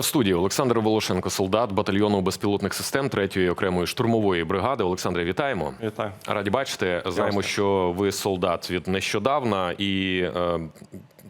В студії Олександр Волошенко, солдат батальйону безпілотних систем 3-ї окремої штурмової бригади. Олександре, вітаємо. Вітаю. Раді бачити. Знаємо, що ви солдат від нещодавна, і е,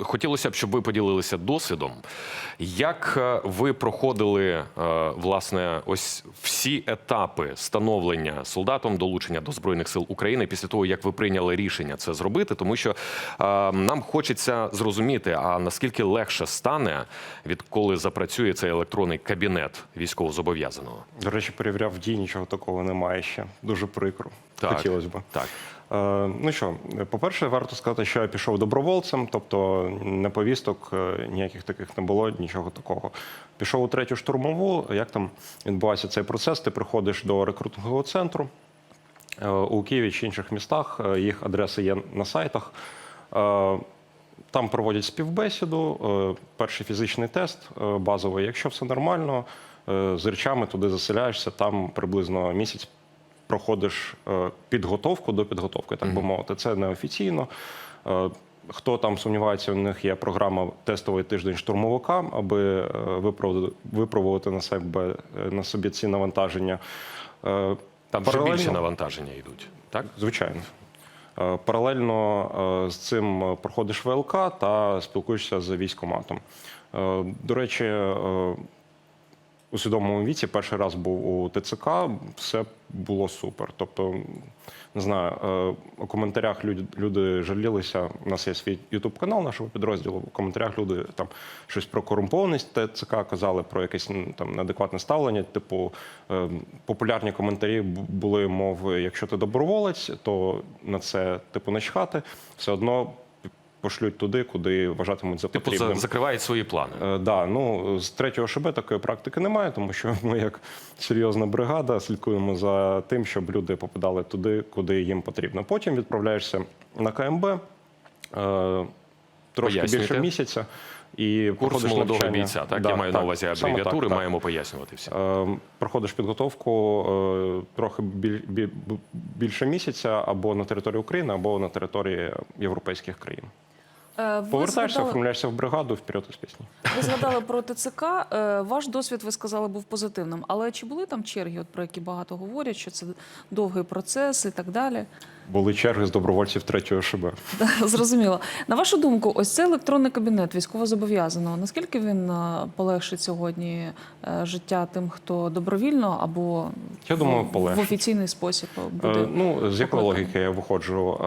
хотілося б, щоб ви поділилися досвідом. Як е, ви проходили е, власне ось всі етапи становлення солдатом долучення до збройних сил України після того, як ви прийняли рішення це зробити? Тому що е, нам хочеться зрозуміти, а наскільки легше стане, відколи запрацює цей електронний кабінет військовозобов'язаного? До речі, перевіряв в дії, нічого такого немає ще. Дуже прикро. Так. Хотілося б. Так. Е, ну що, по-перше, варто сказати, що я пішов добровольцем, тобто не повісток, е, ніяких таких не було, нічого такого. Пішов у третю штурмову. Як там відбувається цей процес? Ти приходиш до рекрутингового центру е, у Києві чи інших містах. Їх адреси є на сайтах. Там проводять співбесіду, перший фізичний тест базовий. Якщо все нормально, з речами туди заселяєшся, там приблизно місяць проходиш е, підготовку до підготовки, так би мовити. Це неофіційно. Е, Хто там сумнівається, у них є програма тестовий тиждень штурмовика, аби е, випробувати на себе на собі ці навантаження. Там паралельно- більше навантаження йдуть. Так? Звичайно. Паралельно з цим проходиш ВЛК та спілкуєшся з військоматом. До речі, у свідомому віці перший раз був у ТЦК, все було супер. Тобто, не знаю, е, у коментарях люди, люди жалілися. У нас є свій ютуб канал нашого підрозділу. У коментарях люди там щось про корумпованість ТЦК казали, про якесь там неадекватне ставлення. Типу, е, популярні коментарі були, мов, якщо ти доброволець, то на це типу начхати, все одно пошлють туди, куди вважатимуть за Типу, потрібним. за- закривають свої плани. Е, Да, ну з третього ШБ такої практики немає, тому що ми, як серйозна бригада, слідкуємо за тим, щоб люди попадали туди, куди їм потрібно. Потім відправляєшся на КМБ е, трошки Пояснюйте. більше місяця. І Курс проходиш молодого навчання. бійця. Так, Да, я маю на увазі так, абревіатури, так. маємо пояснювати всі. Е, Проходиш підготовку е, трохи біль- бі- більше місяця або на території України, або на території європейських країн. Е, Ви Повертаєшся, згадали, оформляєшся в бригаду вперед із пісні. ви згадали про ТЦК. Е, Ваш досвід, ви сказали, був позитивним. Але чи були там черги, от про які багато говорять, що це довгий процес і так далі? Були черги з добровольців третього ШБ. Зрозуміло. На вашу думку, ось цей електронний кабінет військовозобов'язаного, наскільки він е, полегшить сьогодні е, життя тим, хто добровільно або Я думаю, в, офіційний спосіб буде? Е, Ну, з якої логіки я виходжу?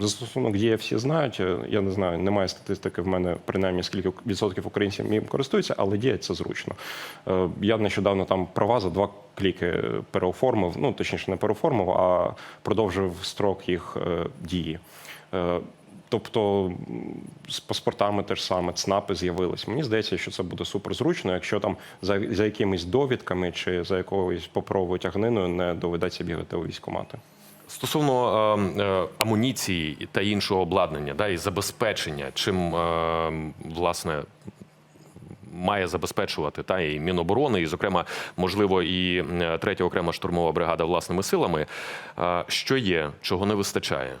Застосунок діє всі знають. Я не знаю, немає статистики в мене, принаймні, скільки відсотків українців їм користуються, але діє це зручно. Я нещодавно там права за два кліки переоформив, ну точніше, не переоформив, а продовжив строк їх е, дії. Е, Тобто з паспортами теж саме ЦНАПи з'явились. Мені здається, що це буде супер зручно, якщо там за, за якимись довідками чи за якоюсь паперовою тягниною не доведеться бігати у військкомати. Стосовно е, е, амуніції та іншого обладнання, да, і забезпечення, чим е, власне має забезпечувати та і Міноборони, і, зокрема, можливо, і е, третя окрема штурмова бригада власними силами. Що є, чого не вистачає?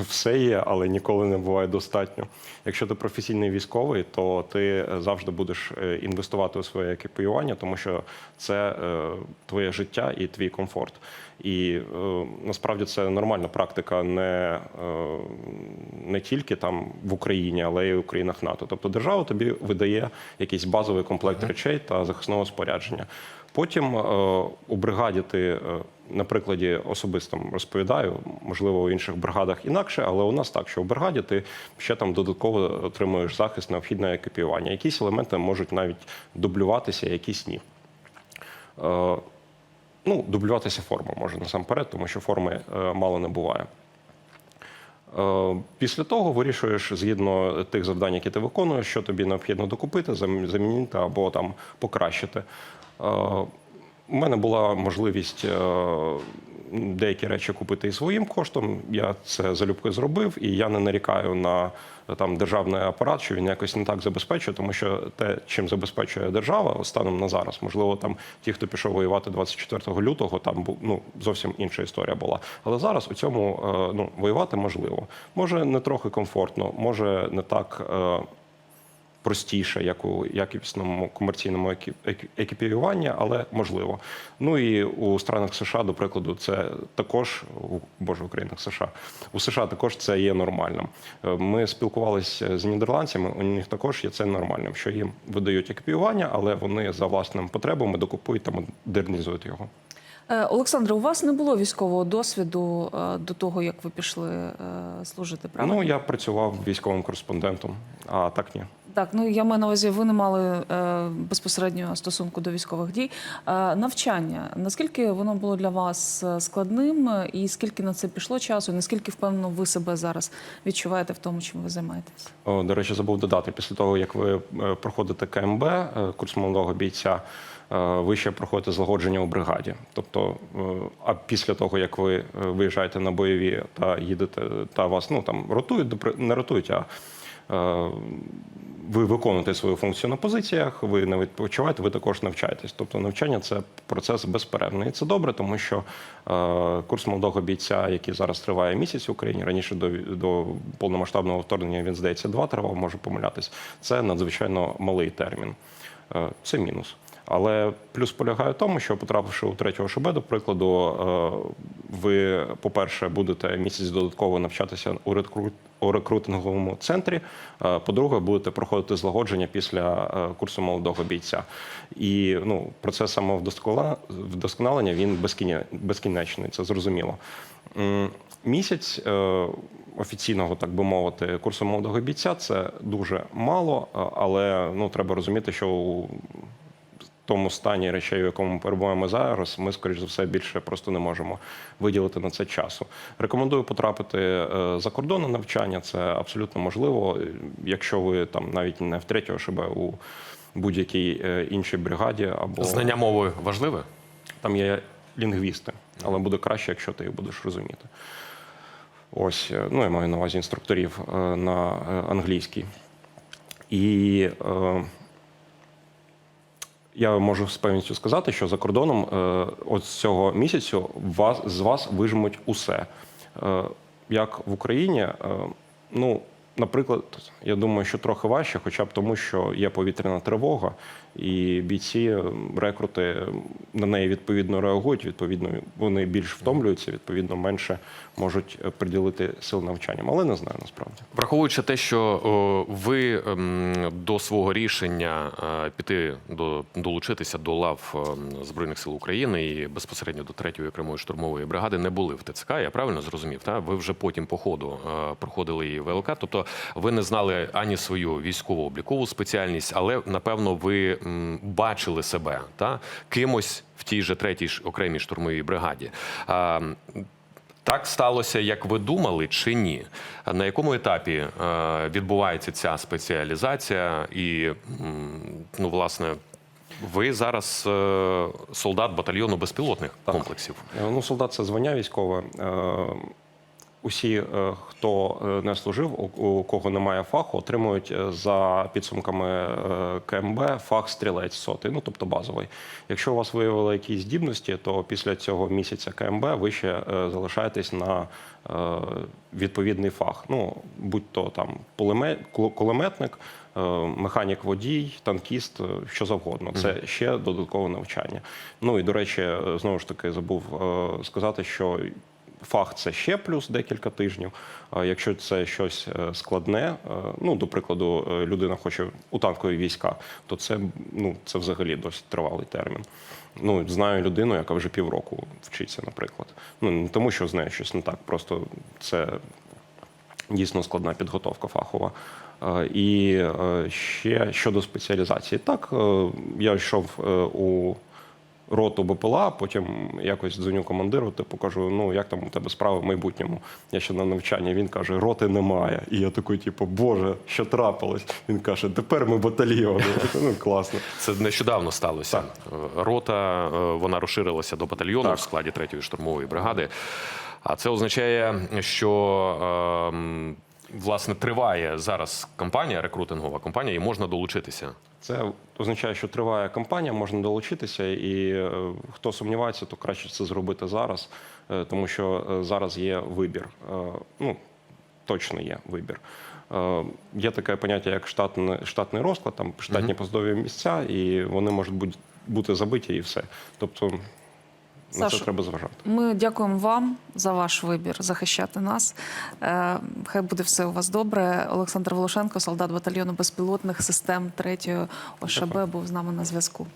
Все є, але ніколи не буває достатньо. Якщо ти професійний військовий, то ти завжди будеш е, інвестувати у своє екіпіювання, тому що це е, твоє життя і твій комфорт. І е, насправді це нормальна практика не, е, не тільки там в Україні, але й у країнах НАТО. Тобто держава тобі видає якийсь базовий комплект речей та захисного спорядження. Потім е, у бригаді ти е, на прикладі особистому розповідаю, можливо, у інших бригадах інакше, але у нас так, що у бригаді ти ще там додатково отримуєш захист, необхідне екіпіювання. Якісь елементи можуть навіть дублюватися, якісь ні. Е, ну, дублюватися форма може насамперед, тому що форми е, мало не буває. Е, Після того вирішуєш згідно тих завдань, які ти виконуєш, що тобі необхідно докупити, замінити або там покращити. У мене була можливість е, деякі речі купити і своїм коштом. Я це залюбки зробив, і я не нарікаю на е, там державний апарат, що він якось не так забезпечує, тому що те, чим забезпечує держава станом на зараз, можливо, там ті, хто пішов воювати 24 лютого, там ну зовсім інша історія була. Але зараз у цьому е, ну воювати можливо. Може не трохи комфортно, може не так. Простіше, як у якісному комерційному екі- екі- екіпіюванні, але можливо. Ну і у странах США, до прикладу, це також у боже, в країнах США. У США також це є нормальним. Е, Ми спілкувалися з нідерландцями. У них також є це нормальним, що їм видають екіпіювання, але вони за власними потребами докупують та модернізують його. Е, Олександре, у вас не було військового досвіду е, до того, як ви пішли служити, правильно? Ну я працював військовим кореспондентом, а так ні. Так, ну я маю на увазі, ви не мали е, безпосереднього стосунку до військових дій. Е, навчання наскільки воно було для вас е, складним, і скільки на це пішло часу? і Наскільки впевнено ви себе зараз відчуваєте в тому, чим ви займаєтесь? О, До речі, забув додати, після того, як ви е, проходите КМБ, е, курс молодого бійця, ви ще проходите злагодження у бригаді. Тобто, а після того, як ви виїжджаєте на бойові та їдете, та вас ну там ротують, не ротують, а ви виконуєте свою функцію на позиціях, ви не відпочиваєте, ви також навчаєтесь. Тобто навчання це процес безперервний. І це добре, тому що е, курс молодого бійця, який зараз триває місяць в Україні, раніше до, до повномасштабного вторгнення він здається два тривав, можу помилятись. Це надзвичайно малий термін. Е, це мінус. Але плюс полягає в тому, що потрапивши у третього ШБ, до прикладу, е, ви, по-перше, будете місяць додатково навчатися у рекрут- у рекрутинговому центрі. Е, По-друге, будете проходити злагодження після е, курсу молодого бійця. І ну, процес самовдосконала- вдосконалення він безкінечний, це зрозуміло. Місяць офіційного, так би мовити, курсу молодого бійця це дуже мало, але ну, треба розуміти, що у тому стані речей, в якому ми перебуваємо зараз, ми, скоріш за все, більше просто не можемо виділити на це часу. Рекомендую потрапити е, за кордон на навчання. Це абсолютно можливо, якщо ви там навіть не в третього ШБ, у будь-якій е, іншій бригаді або Знання мови важливе? там є лінгвісти, але буде краще, якщо ти їх будеш розуміти. Ось, е, ну я маю на увазі інструкторів на англійській. І е, я можу з певністю сказати, що за кордоном е, от цього місяцю вас, з вас вижмуть усе. Е, як в Україні, е, ну, наприклад, я думаю, що трохи важче, хоча б тому, що є повітряна тривога, і бійці, рекрути на неї відповідно реагують. Відповідно, вони більш втомлюються, відповідно, менше можуть е, приділити сил навчанням. Але не знаю насправді. Враховуючи те, що ви ем, до свого рішення е, піти до долучитися до лав ем, збройних сил України і безпосередньо до третьої окремої штурмової бригади не були в ТЦК, я правильно зрозумів? Та ви вже потім по ходу е, проходили її ВЛК. Тобто ви не знали ані свою військово облікову спеціальність, але напевно ви бачили себе та кимось в тій же третій окремій штурмовій бригаді. А, так сталося, як ви думали, чи ні? На якому етапі е, відбувається ця спеціалізація? І ну, власне, ви зараз е, солдат батальйону безпілотних комплексів. Е, Ну, солдат це звання військове. Усі, е, хто е, не служив, у- кого немає фаху, отримують е, за підсумками КМБ фах стрілець сотий, ну тобто базовий. Якщо у вас виявили якісь здібності, то після цього місяця КМБ ви ще залишаєтесь на відповідний фах. Ну будь-то там кулеметник, механік водій, танкіст, що завгодно. Це ще додаткове навчання. Ну і до речі, знову ж таки забув сказати, що фах це ще плюс декілька тижнів. Якщо це щось е, складне, е, ну до прикладу, е, людина хоче у танкові війська, то це ну це взагалі досить тривалий термін. Ну знаю людину, яка вже півроку вчиться, наприклад. Ну не тому, що з нею щось не так, просто це дійсно складна підготовка фахова. І ще щодо спеціалізації, так я йшов у роту БПЛА, потім якось дзвоню командиру, типу кажу, ну як там у тебе справи в майбутньому? Я ще на навчанні. Він каже, роти немає. І я такий, типу, Боже, що трапилось? Він каже, тепер ми батальйон. Ну класно. Це нещодавно сталося. Е, Рота е, вона розширилася до батальйону Так. в складі третьої штурмової бригади. А це означає, що ем, власне триває зараз кампанія, рекрутингова кампанія, і можна долучитися. Це означає, що триває кампанія, можна долучитися, і е, хто сумнівається, то краще це зробити зараз, е, тому що е, зараз є вибір. Ну, точно є вибір. є таке поняття, як штатний, штатний розклад, там штатні посадові місця, і вони можуть бути, бути забиті і все. Тобто на це треба зважати. Ми дякуємо вам за ваш вибір захищати нас. Е, Хай буде все у вас добре. Олександр Волошенко, солдат батальйону безпілотних систем 3 ОШБ, був з нами на зв'язку.